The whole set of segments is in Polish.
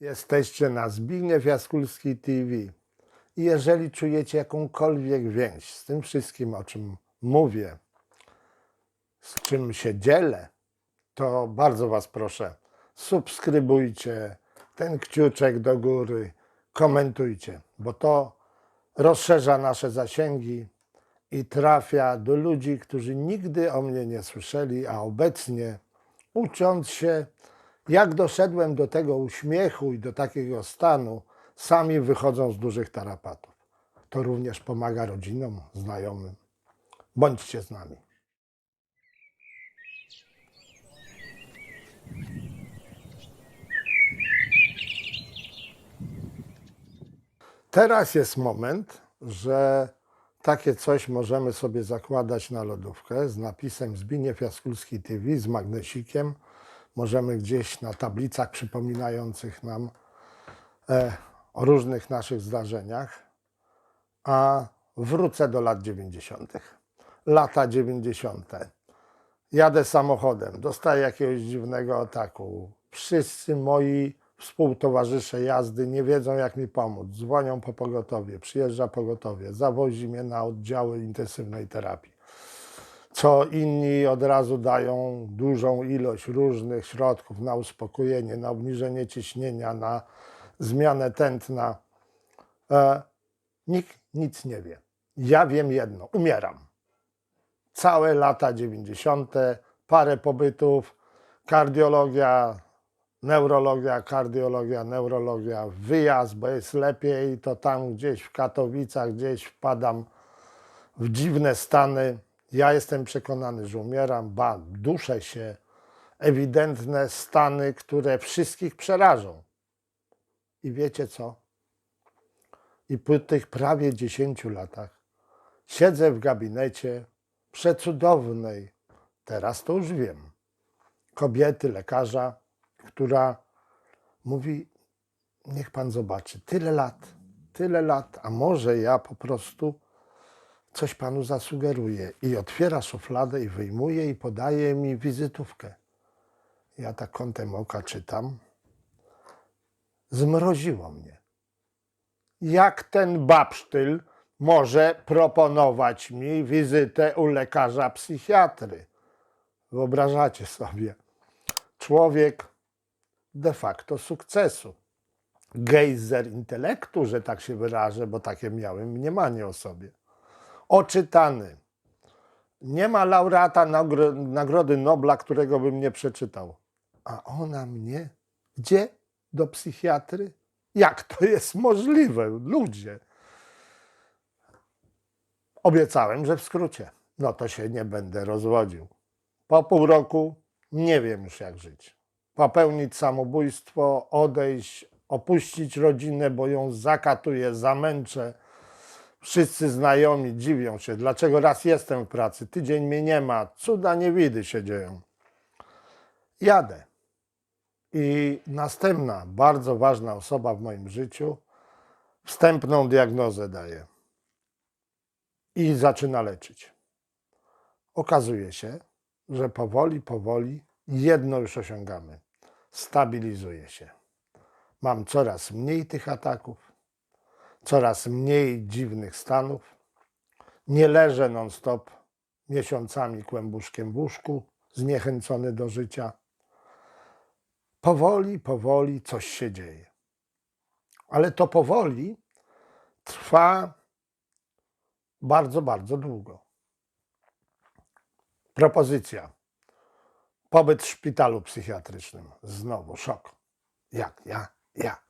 Jesteście na Zbigniew Jaskulski TV. I jeżeli czujecie jakąkolwiek więź z tym wszystkim, o czym mówię, z czym się dzielę, to bardzo Was proszę, subskrybujcie ten kciuczek do góry, komentujcie, bo to rozszerza nasze zasięgi i trafia do ludzi, którzy nigdy o mnie nie słyszeli, a obecnie ucząc się, jak doszedłem do tego uśmiechu i do takiego stanu, sami wychodzą z dużych tarapatów. To również pomaga rodzinom, znajomym. Bądźcie z nami. Teraz jest moment, że takie coś możemy sobie zakładać na lodówkę z napisem Zbigniew Jaskulski TV z magnesikiem. Możemy gdzieś na tablicach przypominających nam e, o różnych naszych zdarzeniach. A wrócę do lat 90. Lata 90. Jadę samochodem, dostaję jakiegoś dziwnego ataku. Wszyscy moi współtowarzysze jazdy nie wiedzą, jak mi pomóc. Dzwonią po pogotowie, przyjeżdża pogotowie, zawozi mnie na oddziały intensywnej terapii. Co inni od razu dają dużą ilość różnych środków na uspokojenie, na obniżenie ciśnienia, na zmianę tętna. E, nikt nic nie wie. Ja wiem jedno, umieram całe lata 90., parę pobytów, kardiologia, neurologia, kardiologia, neurologia, wyjazd, bo jest lepiej, to tam gdzieś w Katowicach, gdzieś wpadam w dziwne stany. Ja jestem przekonany, że umieram, ba, duszę się. Ewidentne stany, które wszystkich przerażą. I wiecie co? I po tych prawie 10 latach siedzę w gabinecie przecudownej, teraz to już wiem, kobiety, lekarza, która mówi: Niech pan zobaczy, tyle lat, tyle lat, a może ja po prostu coś panu zasugeruję. I otwiera szufladę i wyjmuje i podaje mi wizytówkę. Ja tak kątem oka czytam. Zmroziło mnie. Jak ten babsztyl może proponować mi wizytę u lekarza psychiatry? Wyobrażacie sobie. Człowiek de facto sukcesu. Gejzer intelektu, że tak się wyrażę, bo takie miałem mniemanie o sobie. Oczytany. Nie ma laureata nagro- Nagrody Nobla, którego bym nie przeczytał. A ona mnie? Gdzie? Do psychiatry? Jak to jest możliwe? Ludzie. Obiecałem, że w skrócie. No to się nie będę rozwodził. Po pół roku nie wiem już jak żyć. Popełnić samobójstwo, odejść, opuścić rodzinę, bo ją zakatuję, zamęczę. Wszyscy znajomi dziwią się, dlaczego raz jestem w pracy, tydzień mnie nie ma, cuda niewidy się dzieją. Jadę. I następna bardzo ważna osoba w moim życiu wstępną diagnozę daje i zaczyna leczyć. Okazuje się, że powoli, powoli jedno już osiągamy. Stabilizuje się. Mam coraz mniej tych ataków, coraz mniej dziwnych stanów. Nie leżę non-stop miesiącami kłębuszkiem w łóżku, zniechęcony do życia. Powoli, powoli coś się dzieje. Ale to powoli trwa bardzo, bardzo długo. Propozycja. Pobyt w szpitalu psychiatrycznym. Znowu szok. Jak ja? Ja.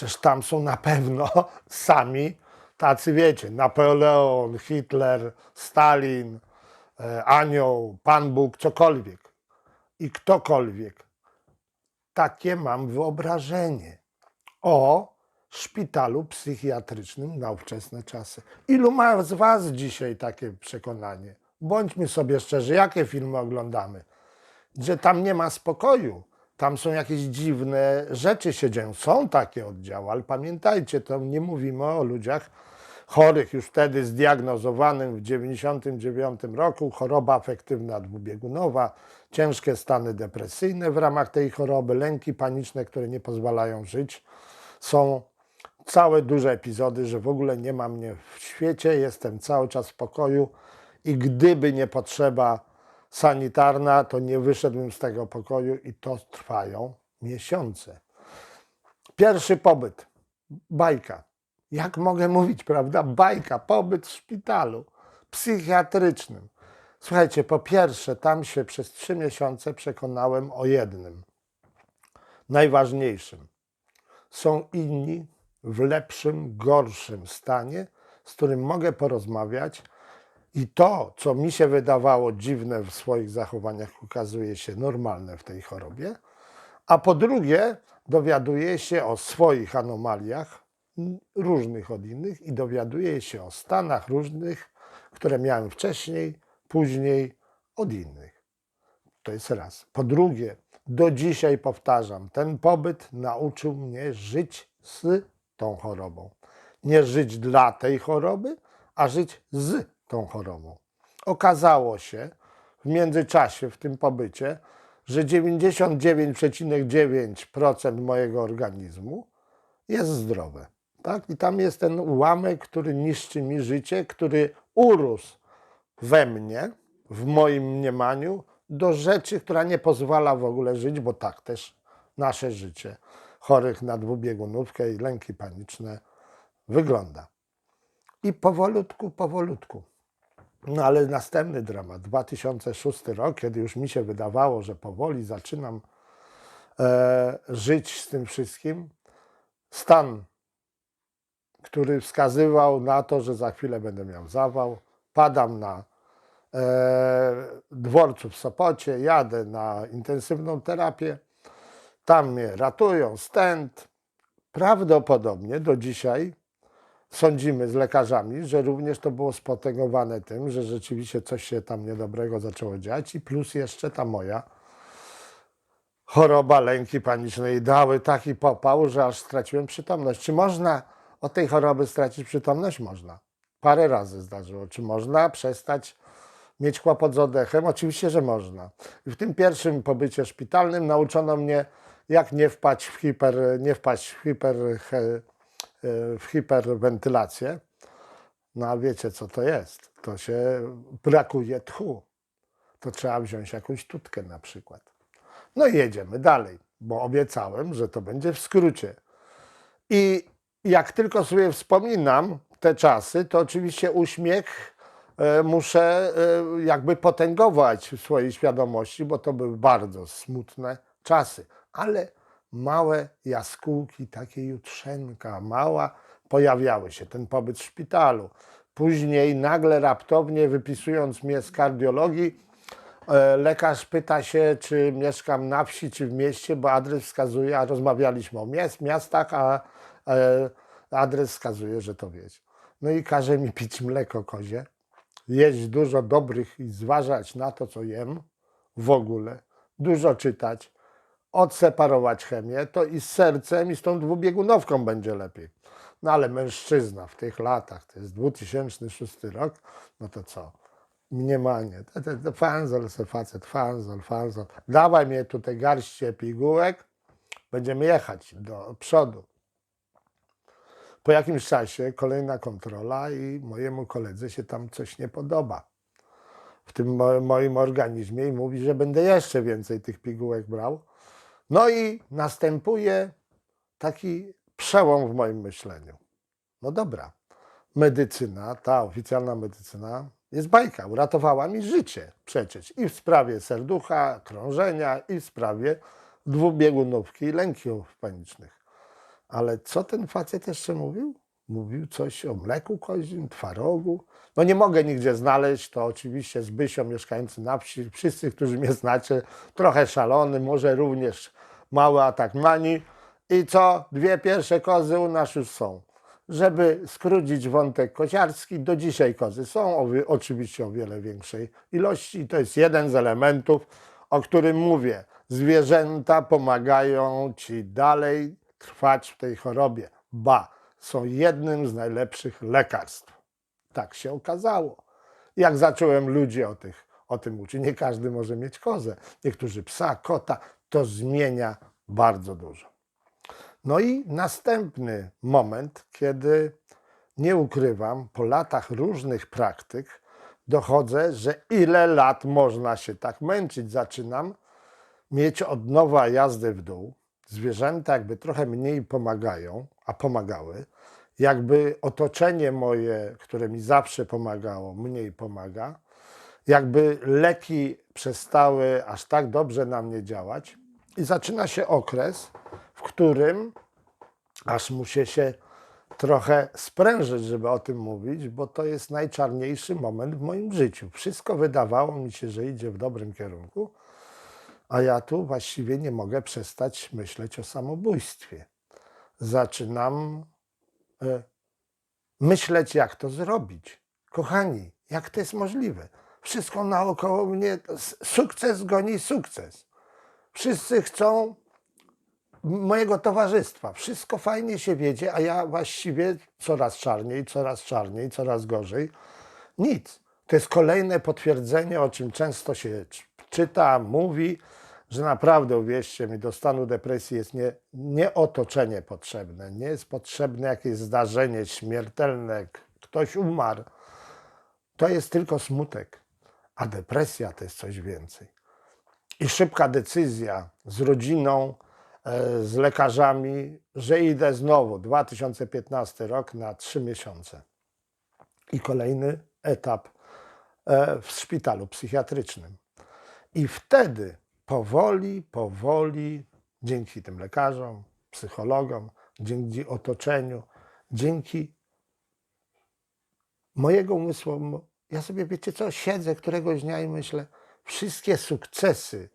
Przecież tam są na pewno sami tacy, wiecie, Napoleon, Hitler, Stalin, e, Anioł, Pan Bóg, cokolwiek. I ktokolwiek. Takie mam wyobrażenie o szpitalu psychiatrycznym na ówczesne czasy. Ilu ma z Was dzisiaj takie przekonanie? Bądźmy sobie szczerzy, jakie filmy oglądamy? Że tam nie ma spokoju, tam są jakieś dziwne rzeczy się dzieją. Są takie oddziały, ale pamiętajcie, to nie mówimy o ludziach chorych już wtedy zdiagnozowanym w 1999 roku, choroba afektywna dwubiegunowa, ciężkie stany depresyjne w ramach tej choroby, lęki paniczne, które nie pozwalają żyć. Są całe duże epizody, że w ogóle nie ma mnie w świecie, jestem cały czas w pokoju i gdyby nie potrzeba sanitarna, to nie wyszedłbym z tego pokoju i to trwają miesiące. Pierwszy pobyt, bajka. Jak mogę mówić, prawda? Bajka, pobyt w szpitalu psychiatrycznym. Słuchajcie, po pierwsze, tam się przez trzy miesiące przekonałem o jednym, najważniejszym. Są inni w lepszym, gorszym stanie, z którym mogę porozmawiać, i to, co mi się wydawało dziwne w swoich zachowaniach, okazuje się normalne w tej chorobie. A po drugie, dowiaduję się o swoich anomaliach, różnych od innych, i dowiaduję się o stanach różnych, które miałem wcześniej, później od innych. To jest raz. Po drugie, do dzisiaj powtarzam, ten pobyt nauczył mnie żyć z tą chorobą. Nie żyć dla tej choroby, a żyć z tą chorobą. Okazało się w międzyczasie, w tym pobycie, że 99,9% mojego organizmu jest zdrowe. Tak? I tam jest ten ułamek, który niszczy mi życie, który urósł we mnie, w moim mniemaniu, do rzeczy, która nie pozwala w ogóle żyć, bo tak też nasze życie chorych na dwubiegunówkę i lęki paniczne wygląda. I powolutku, powolutku. No ale następny dramat, 2006 rok, kiedy już mi się wydawało, że powoli zaczynam e, żyć z tym wszystkim, stan, który wskazywał na to, że za chwilę będę miał zawał, padam na e, dworcu w Sopocie, jadę na intensywną terapię, tam mnie ratują, stent. Prawdopodobnie do dzisiaj sądzimy z lekarzami, że również to było spotęgowane tym, że rzeczywiście coś się tam niedobrego zaczęło dziać i plus jeszcze ta moja choroba lęki panicznej dały taki popał, że aż straciłem przytomność. Czy można od tej choroby stracić przytomność? Można. Parę razy zdarzyło. Czy można przestać mieć kłopot z oddechem? Oczywiście, że można. I w tym pierwszym pobycie szpitalnym nauczono mnie, jak nie wpaść w hiper, nie wpaść w hiper, w hiperwentylację. No a wiecie, co to jest? To się brakuje tchu. To trzeba wziąć jakąś tutkę na przykład. No i jedziemy dalej, bo obiecałem, że to będzie w skrócie. I jak tylko sobie wspominam te czasy, to oczywiście uśmiech e, muszę e, jakby potęgować w swojej świadomości, bo to były bardzo smutne czasy. Ale małe jaskółki, takie jutrzenka, mała, pojawiały się. Ten pobyt w szpitalu. Później nagle, raptownie, wypisując mnie z kardiologii, e, lekarz pyta się, czy mieszkam na wsi, czy w mieście, bo adres wskazuje, a rozmawialiśmy o miast, miastach, a e, adres wskazuje, że to wiecie. No i każe mi pić mleko kozie, jeść dużo dobrych i zważać na to, co jem w ogóle, dużo czytać, odseparować chemię, to i z sercem, i z tą dwubiegunowką będzie lepiej. No ale mężczyzna w tych latach, to jest 2006 rok, no to co? Mniemanie. Fanzol, se facet, fanzol, fanzol. Dawaj mnie tutaj garście pigułek, będziemy jechać do przodu. Po jakimś czasie kolejna kontrola i mojemu koledze się tam coś nie podoba w tym mo- moim organizmie i mówi, że będę jeszcze więcej tych pigułek brał. No i następuje taki przełom w moim myśleniu. No dobra, medycyna, ta oficjalna medycyna jest bajka, uratowała mi życie przecież i w sprawie serducha, krążenia, i w sprawie dwubiegunówki i panicznych. Ale co ten facet jeszcze mówił? Mówił coś o mleku kozim, twarogu. No nie mogę nigdzie znaleźć, to oczywiście Zbysio, mieszkający na wsi, wszyscy, którzy mnie znacie, trochę szalony, może również mały atak mani. I co? Dwie pierwsze kozy u nas już są. Żeby skrócić wątek koziarski, do dzisiaj kozy są, oczywiście o wiele większej ilości. I to jest jeden z elementów, o którym mówię. Zwierzęta pomagają ci dalej trwać w tej chorobie. Ba, są jednym z najlepszych lekarstw. Tak się okazało. Jak zacząłem ludzi o, tych, o tym uczyć, nie każdy może mieć kozę, niektórzy psa, kota, to zmienia bardzo dużo. No i następny moment, kiedy nie ukrywam, po latach różnych praktyk dochodzę, że ile lat można się tak męczyć. Zaczynam mieć od nowa jazdę w dół. Zwierzęta jakby trochę mniej pomagają, a pomagały. Jakby otoczenie moje, które mi zawsze pomagało, mniej pomaga. Jakby leki przestały aż tak dobrze na mnie działać. I zaczyna się okres, w którym aż muszę się trochę sprężyć, żeby o tym mówić, bo to jest najczarniejszy moment w moim życiu. Wszystko wydawało mi się, że idzie w dobrym kierunku, a ja tu właściwie nie mogę przestać myśleć o samobójstwie. Zaczynam e, myśleć, jak to zrobić. Kochani, jak to jest możliwe? Wszystko naokoło mnie, sukces goni sukces. Wszyscy chcą mojego towarzystwa. Wszystko fajnie się wiedzie, a ja właściwie coraz czarniej, coraz czarniej, coraz gorzej. Nic. To jest kolejne potwierdzenie, o czym często się czyta, mówi, że naprawdę, uwierzcie mi, do stanu depresji jest nie, nie otoczenie potrzebne, nie jest potrzebne jakieś zdarzenie śmiertelne, ktoś umarł. To jest tylko smutek, a depresja to jest coś więcej i szybka decyzja z rodziną, e, z lekarzami, że idę znowu, 2015 rok na trzy miesiące. I kolejny etap e, w szpitalu psychiatrycznym. I wtedy powoli, powoli, dzięki tym lekarzom, psychologom, dzięki otoczeniu, dzięki mojego umysłu, ja sobie wiecie co, siedzę któregoś dnia i myślę, wszystkie sukcesy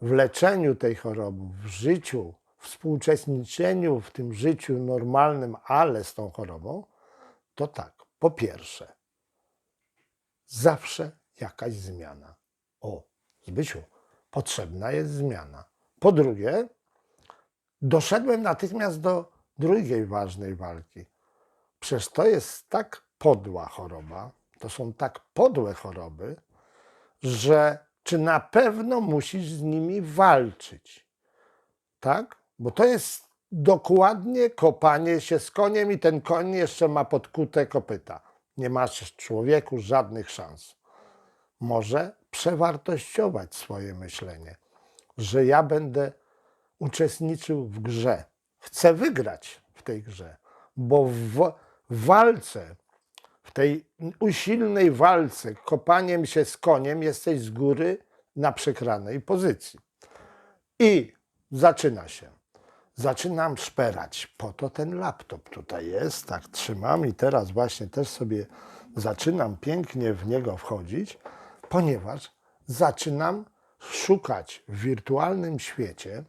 w leczeniu tej choroby, w życiu, współuczestniczeniu w tym życiu normalnym, ale z tą chorobą, to tak, po pierwsze, zawsze jakaś zmiana. O, Zbysiu, potrzebna jest zmiana. Po drugie, doszedłem natychmiast do drugiej ważnej walki. Przecież to jest tak podła choroba, to są tak podłe choroby, że czy na pewno musisz z nimi walczyć. Tak? Bo to jest dokładnie kopanie się z koniem i ten koń jeszcze ma podkute kopyta. Nie masz człowieku żadnych szans. Może przewartościować swoje myślenie, że ja będę uczestniczył w grze. Chcę wygrać w tej grze, bo w walce w tej usilnej walce, kopaniem się z koniem, jesteś z góry na przekranej pozycji. I zaczyna się. Zaczynam szperać. Po to ten laptop tutaj jest. Tak trzymam i teraz właśnie też sobie zaczynam pięknie w niego wchodzić, ponieważ zaczynam szukać w wirtualnym świecie,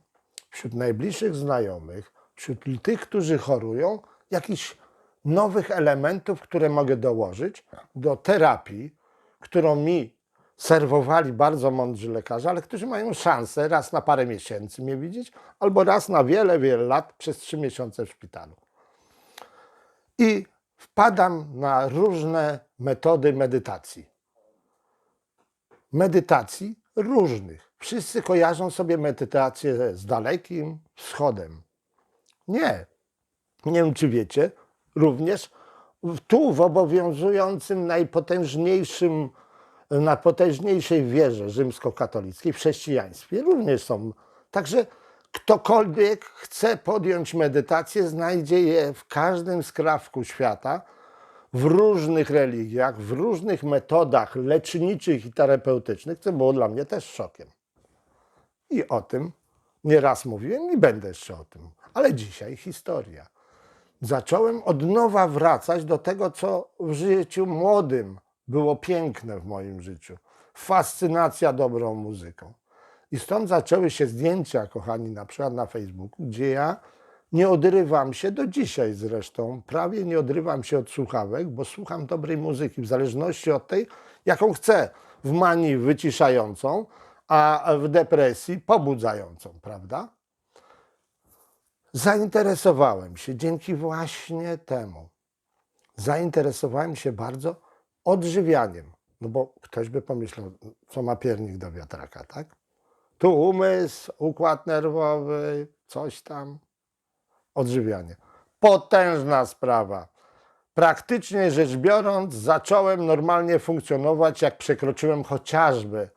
wśród najbliższych znajomych, wśród tych, którzy chorują, jakichś nowych elementów, które mogę dołożyć do terapii, którą mi serwowali bardzo mądrzy lekarze, ale którzy mają szansę raz na parę miesięcy mnie widzieć, albo raz na wiele, wiele lat przez trzy miesiące w szpitalu. I wpadam na różne metody medytacji. Medytacji różnych. Wszyscy kojarzą sobie medytację z dalekim wschodem. Nie. Nie wiem, czy wiecie, również tu w obowiązującym najpotężniejszym, najpotężniejszej wierze rzymskokatolickiej, w chrześcijaństwie również są. Także ktokolwiek chce podjąć medytację, znajdzie je w każdym skrawku świata, w różnych religiach, w różnych metodach leczniczych i terapeutycznych, co było dla mnie też szokiem. I o tym nieraz mówiłem i będę jeszcze o tym. Ale dzisiaj historia zacząłem od nowa wracać do tego, co w życiu młodym było piękne w moim życiu. Fascynacja dobrą muzyką. I stąd zaczęły się zdjęcia, kochani, na przykład na Facebooku, gdzie ja nie odrywam się, do dzisiaj zresztą, prawie nie odrywam się od słuchawek, bo słucham dobrej muzyki, w zależności od tej, jaką chcę. W manii wyciszającą, a w depresji pobudzającą, prawda? zainteresowałem się dzięki właśnie temu. Zainteresowałem się bardzo odżywianiem. No bo ktoś by pomyślał, co ma piernik do wiatraka, tak? Tu umysł, układ nerwowy, coś tam. Odżywianie. Potężna sprawa. Praktycznie rzecz biorąc, zacząłem normalnie funkcjonować, jak przekroczyłem chociażby e,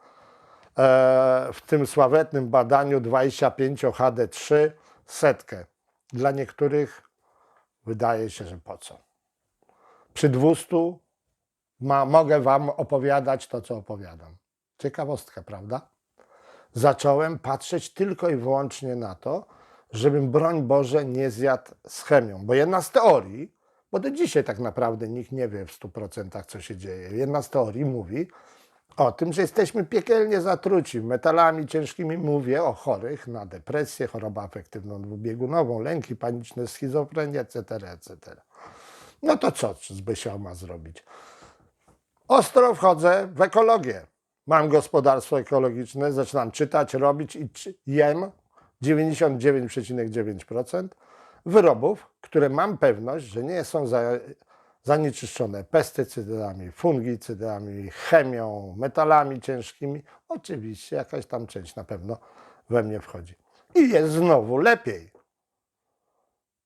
w tym sławetnym badaniu 25 HD3 setkę. Dla niektórych wydaje się, że po co. Przy 200 ma, mogę Wam opowiadać to, co opowiadam. Ciekawostka, prawda? Zacząłem patrzeć tylko i wyłącznie na to, żebym broń Boże nie zjadł z chemią. Bo jedna z teorii, bo do dzisiaj tak naprawdę nikt nie wie w 100% co się dzieje, jedna z teorii mówi o tym, że jesteśmy piekielnie zatruci metalami ciężkimi. Mówię o chorych na depresję, chorobę afektywną dwubiegunową, lęki paniczne, schizofrenię, etc., etc. No to co Zbysiał ma zrobić? Ostro wchodzę w ekologię. Mam gospodarstwo ekologiczne, zaczynam czytać, robić i jem 99,9% wyrobów, które mam pewność, że nie są za, zanieczyszczone pestycydami, fungicydami, chemią, metalami ciężkimi. Oczywiście jakaś tam część na pewno we mnie wchodzi. I jest znowu lepiej.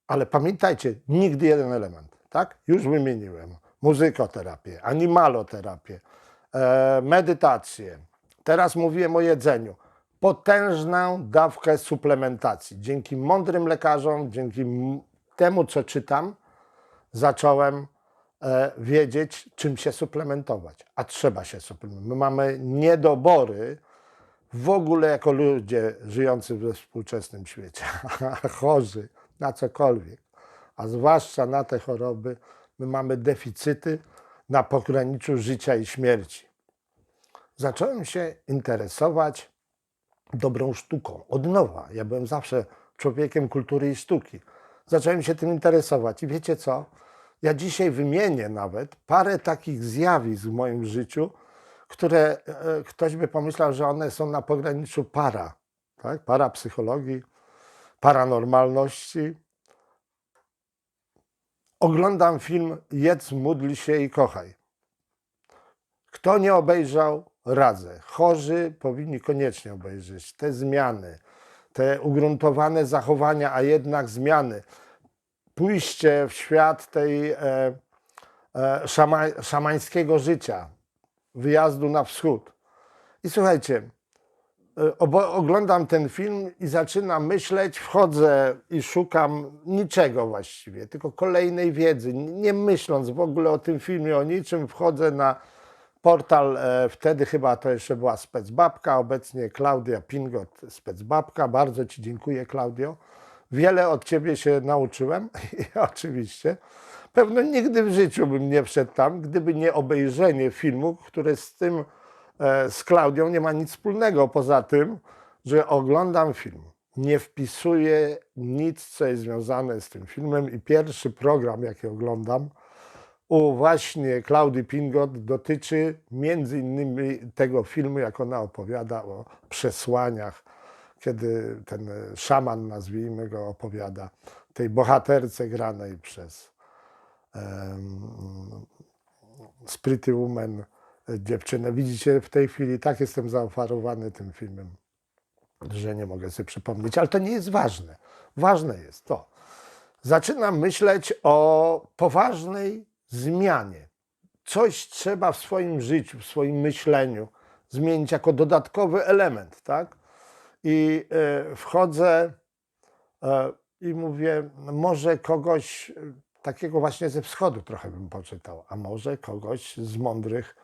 Ale pamiętajcie, nigdy jeden element, tak? Już wymieniłem. Muzykoterapię, animaloterapię, e, medytację. Teraz mówiłem o jedzeniu. Potężną dawkę suplementacji. Dzięki mądrym lekarzom, dzięki temu, co czytam, zacząłem e, wiedzieć, czym się suplementować. A trzeba się suplementować. My mamy niedobory w ogóle jako ludzie żyjący we współczesnym świecie, chorzy na cokolwiek, a zwłaszcza na te choroby, my mamy deficyty na pograniczu życia i śmierci. Zacząłem się interesować dobrą sztuką. Od nowa. Ja byłem zawsze człowiekiem kultury i sztuki. Zacząłem się tym interesować. I wiecie co? Ja dzisiaj wymienię nawet parę takich zjawisk w moim życiu, które e, ktoś by pomyślał, że one są na pograniczu para, tak? parapsychologii, paranormalności. Oglądam film Jedz, módl się i kochaj. Kto nie obejrzał, radzę. Chorzy powinni koniecznie obejrzeć te zmiany, te ugruntowane zachowania, a jednak zmiany. Pójście w świat tej e, e, szama, szamańskiego życia, wyjazdu na wschód. I słuchajcie, e, oglądam ten film i zaczynam myśleć, wchodzę i szukam niczego właściwie, tylko kolejnej wiedzy, nie myśląc w ogóle o tym filmie, o niczym, wchodzę na portal, e, wtedy chyba to jeszcze była specbabka, obecnie Klaudia Pingot, specbabka. Bardzo Ci dziękuję, Klaudio. Wiele od Ciebie się nauczyłem i oczywiście pewno nigdy w życiu bym nie wszedł tam, gdyby nie obejrzenie filmu, które z tym, e, z Klaudią nie ma nic wspólnego, poza tym, że oglądam film. Nie wpisuję nic, co jest związane z tym filmem i pierwszy program, jaki oglądam, u właśnie Klaudii Pingot dotyczy między innymi tego filmu, jak ona opowiada o przesłaniach, kiedy ten szaman, nazwijmy go, opowiada tej bohaterce granej przez um, Pretty Woman dziewczynę. Widzicie, w tej chwili tak jestem zaoferowany tym filmem, że nie mogę sobie przypomnieć, ale to nie jest ważne. Ważne jest to. Zaczynam myśleć o poważnej zmianie. Coś trzeba w swoim życiu, w swoim myśleniu zmienić jako dodatkowy element, tak? I e, wchodzę e, i mówię, może kogoś e, takiego właśnie ze wschodu trochę bym poczytał, a może kogoś z mądrych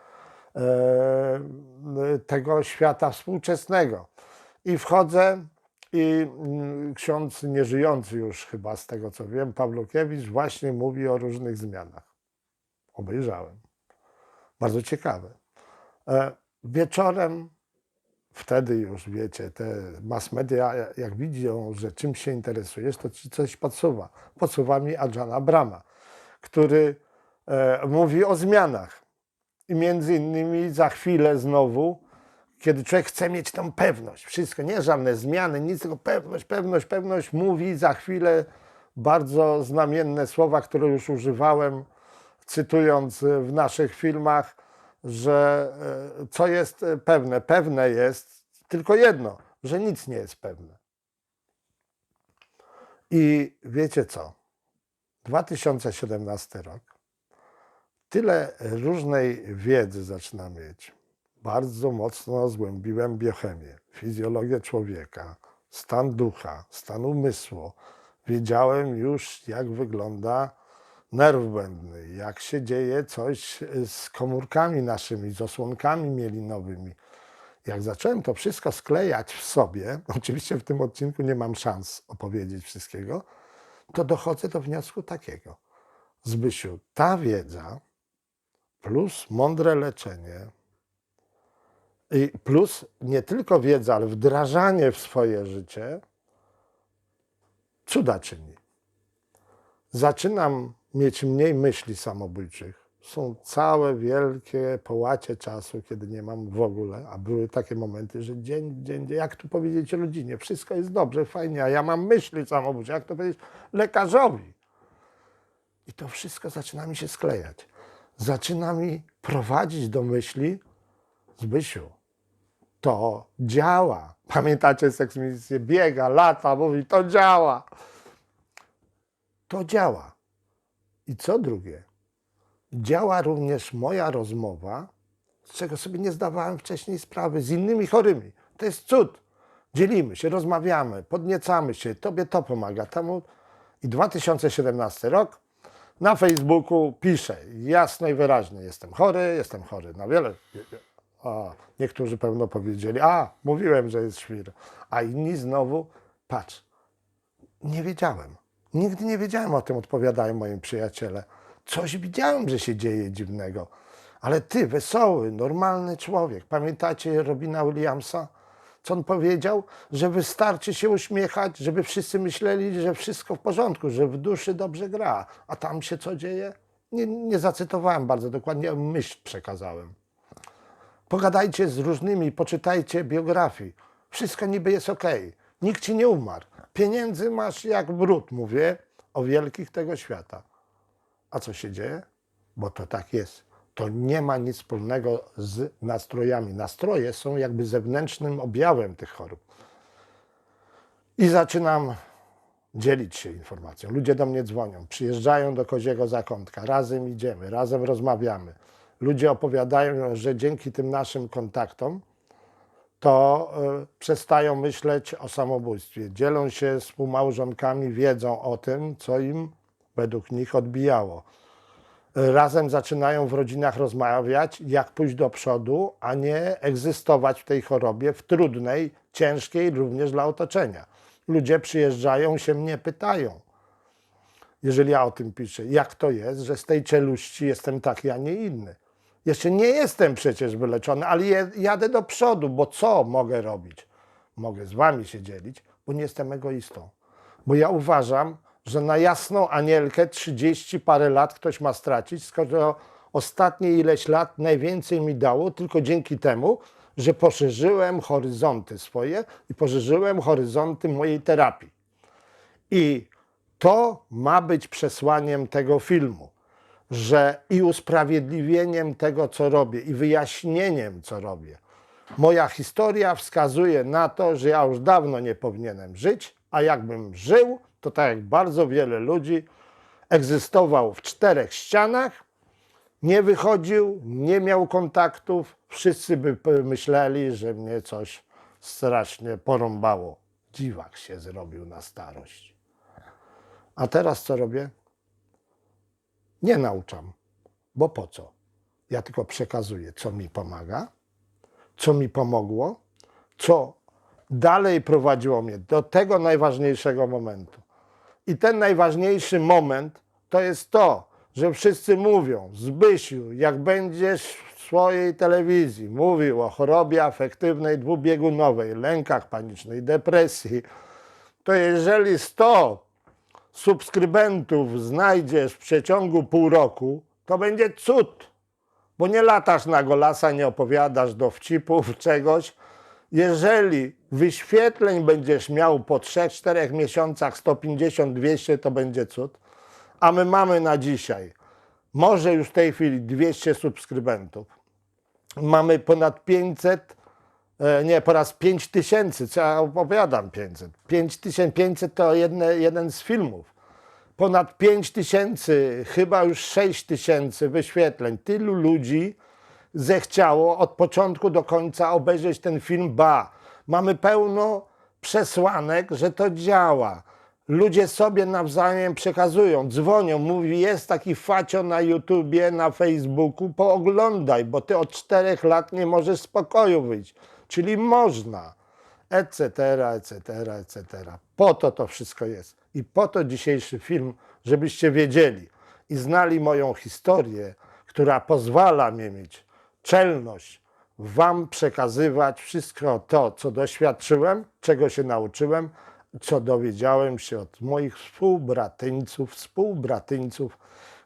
tego świata współczesnego. I wchodzę i mm, ksiądz nieżyjący już chyba z tego co wiem, Pawlukiewicz właśnie mówi o różnych zmianach. Obejrzałem. Bardzo ciekawe. E, Wieczorem, wtedy już wiecie, te mass media, jak widzą, że czym się interesujesz, to ci coś podsuwa. Podsuwa mi Adjana Brama, który e, mówi o zmianach. I między innymi za chwilę znowu kiedy człowiek chce mieć tą pewność, wszystko, nie żadne zmiany, nic, tylko pewność, pewność, pewność, mówi za chwilę bardzo znamienne słowa, które już używałem, cytując e, w naszych filmach, że e, co jest e, pewne? Pewne jest tylko jedno, że nic nie jest pewne. I wiecie co? 2017 rok. Tyle różnej wiedzy zaczyna mieć. Bardzo mocno zgłębiłem biochemię, fizjologię człowieka, stan ducha, stan umysłu. Wiedziałem już, jak wygląda nerw błędny, jak się dzieje coś z komórkami naszymi, z osłonkami mielinowymi. Jak zacząłem to wszystko sklejać w sobie, oczywiście w tym odcinku nie mam szans opowiedzieć wszystkiego, to dochodzę do wniosku takiego. Zbysiu, ta wiedza plus mądre leczenie i plus nie tylko wiedza, ale wdrażanie w swoje życie cuda czyni. Zaczynam mieć mniej myśli samobójczych. Są całe wielkie połacie czasu, kiedy nie mam w ogóle, a były takie momenty, że dzień, dzień, jak tu powiedzieć rodzinie, wszystko jest dobrze, fajnie, a ja mam myśli samobójcze, jak to powiedzieć lekarzowi. I to wszystko zaczyna mi się sklejać. Zaczyna mi prowadzić do myśli, Zbysiu, to działa. Pamiętacie seksmisję? Biega, lata, mówi, to działa. To działa. I co drugie? Działa również moja rozmowa, z czego sobie nie zdawałem wcześniej sprawy, z innymi chorymi. To jest cud. Dzielimy się, rozmawiamy, podniecamy się, tobie to pomaga, temu. I 2017 rok na Facebooku piszę jasno i wyraźnie, jestem chory, jestem chory na wiele. A, niektórzy pewno powiedzieli, a, mówiłem, że jest świr. A inni znowu, patrz, nie wiedziałem. Nigdy nie wiedziałem o tym, odpowiadają moi przyjaciele. Coś widziałem, że się dzieje dziwnego. Ale ty, wesoły, normalny człowiek, pamiętacie Robina Williamsa? Co on powiedział? Że wystarczy się uśmiechać, żeby wszyscy myśleli, że wszystko w porządku, że w duszy dobrze gra. A tam się co dzieje? Nie, nie zacytowałem bardzo dokładnie, myśl przekazałem. Pogadajcie z różnymi, poczytajcie biografii. Wszystko niby jest ok. Nikt ci nie umarł. Pieniędzy masz jak brud, mówię o wielkich tego świata. A co się dzieje? Bo to tak jest. To nie ma nic wspólnego z nastrojami. Nastroje są jakby zewnętrznym objawem tych chorób. I zaczynam dzielić się informacją. Ludzie do mnie dzwonią, przyjeżdżają do Koziego Zakątka, razem idziemy, razem rozmawiamy. Ludzie opowiadają, że dzięki tym naszym kontaktom to y, przestają myśleć o samobójstwie. Dzielą się współmałżonkami wiedzą o tym, co im według nich odbijało. Y, Razem zaczynają w rodzinach rozmawiać, jak pójść do przodu, a nie egzystować w tej chorobie, w trudnej, ciężkiej również dla otoczenia. Ludzie przyjeżdżają, się mnie pytają, jeżeli ja o tym piszę, jak to jest, że z tej czeluści jestem taki, a nie inny. Jeszcze nie jestem przecież wyleczony, ale jadę do przodu, bo co mogę robić? Mogę z wami się dzielić, bo nie jestem egoistą. Bo ja uważam, że na jasną anielkę 30 parę lat ktoś ma stracić, skoro ostatnie ileś lat najwięcej mi dało tylko dzięki temu, że poszerzyłem horyzonty swoje i poszerzyłem horyzonty mojej terapii. I to ma być przesłaniem tego filmu, że i usprawiedliwieniem tego, co robię, i wyjaśnieniem, co robię. Moja historia wskazuje na to, że ja już dawno nie powinienem żyć, a jakbym żył, to tak jak bardzo wiele ludzi, egzystował w czterech ścianach, nie wychodził, nie miał kontaktów, wszyscy by myśleli, że mnie coś strasznie porąbało. Dziwak się zrobił na starość. A teraz co robię? Nie nauczam, bo po co? Ja tylko przekazuję, co mi pomaga, co mi pomogło, co dalej prowadziło mnie do tego najważniejszego momentu. I ten najważniejszy moment to jest to, że wszyscy mówią, Zbysiu, jak będziesz w swojej telewizji mówił o chorobie afektywnej dwubiegunowej, lękach panicznej, depresji, to jeżeli 100 subskrybentów znajdziesz w przeciągu pół roku, to będzie cud. bo nie latasz na golasa, nie opowiadasz dowcipów, czegoś. Jeżeli wyświetleń będziesz miał po 3-4 miesiącach 150-200, to będzie cud. A my mamy na dzisiaj, może już w tej chwili 200 subskrybentów. Mamy ponad 500, e, nie, po raz 5 tysięcy, co ja opowiadam 500. 5500 to jedne, jeden z filmów. Ponad 5 tysięcy, chyba już 6 tysięcy wyświetleń. Tylu ludzi zechciało od początku do końca obejrzeć ten film. Ba, mamy pełno przesłanek, że to działa. Ludzie sobie nawzajem przekazują, dzwonią, mówi jest taki facio na YouTubie, na Facebooku, pooglądaj, bo ty od czterech lat nie możesz z pokoju wyjść. Czyli można, etc., etc., etc. Po to to wszystko jest. I po to dzisiejszy film, żebyście wiedzieli i znali moją historię, która pozwala mi mieć czelność Wam przekazywać wszystko to, co doświadczyłem, czego się nauczyłem, co dowiedziałem się od moich współbratyńców, współbratyńców,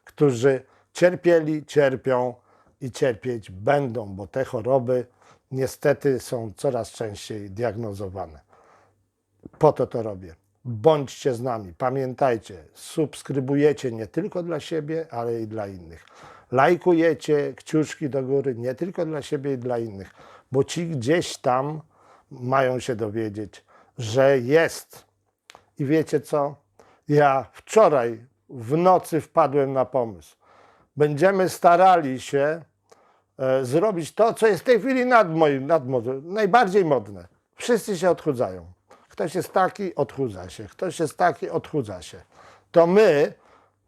którzy cierpieli, cierpią i cierpieć będą, bo te choroby niestety są coraz częściej diagnozowane. Po to to robię. Bądźcie z nami. Pamiętajcie, subskrybujecie nie tylko dla siebie, ale i dla innych. Lajkujecie kciuczki do góry nie tylko dla siebie i dla innych, bo ci gdzieś tam mają się dowiedzieć, że jest. I wiecie co? Ja wczoraj w nocy wpadłem na pomysł. Będziemy starali się zrobić to, co jest w tej chwili nad moim, nad mod- najbardziej modne. Wszyscy się odchudzają. Ktoś jest taki, odchudza się. Ktoś jest taki, odchudza się. To my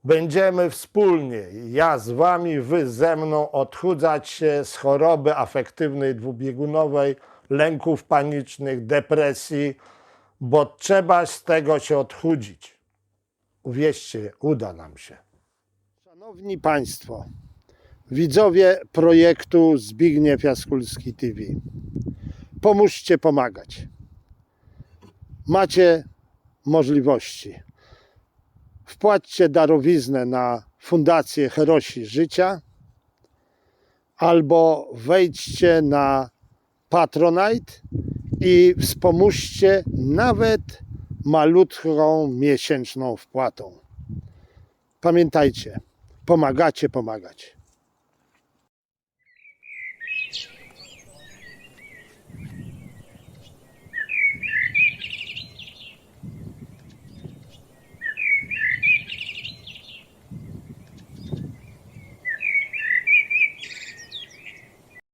będziemy wspólnie, ja z wami, wy ze mną, odchudzać się z choroby afektywnej dwubiegunowej, lęków panicznych, depresji, bo trzeba z tego się odchudzić. Uwierzcie, uda nam się. Szanowni Państwo, widzowie projektu Zbigniew Jaskulski TV, pomóżcie pomagać. Macie możliwości. Wpłaćcie darowiznę na Fundację Herosi Życia albo wejdźcie na Patronite i wspomóżcie nawet malutką miesięczną wpłatą. Pamiętajcie, pomagacie pomagać.